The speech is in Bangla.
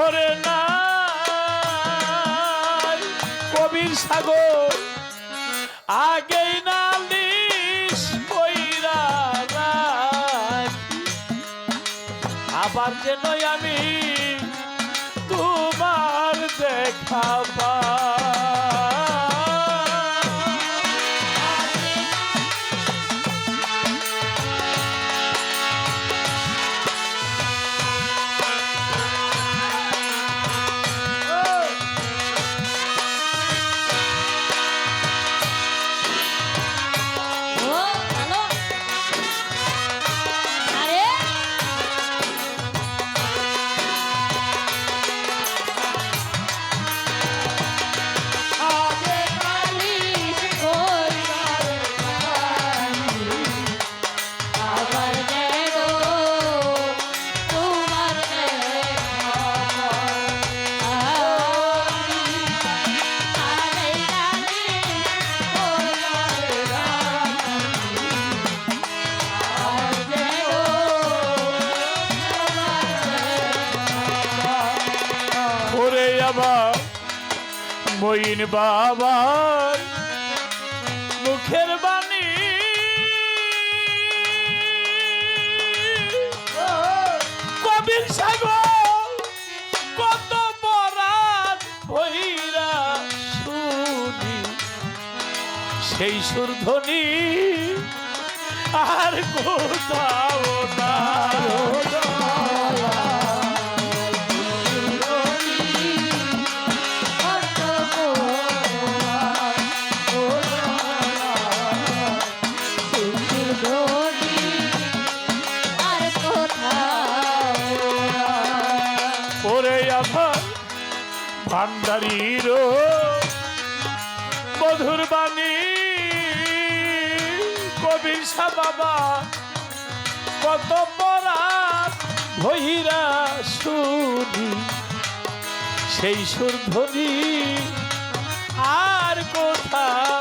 ভরে না কবির সাগর। আগেই নালিশ কইরা আবার যেন আমি তোমার দেখা ওরে আমার মইন বাবার মুখের বাণী। কবির সাগর কত বরাত ভৈরা শুনি সেই সুরধ্বনি আর কোথাও না। ভান্ডারির মধুর বাণী কবির সা বাবা, কত পরাত ভৈরা শুনি সেই সুর ধ্বনি আর কোথাও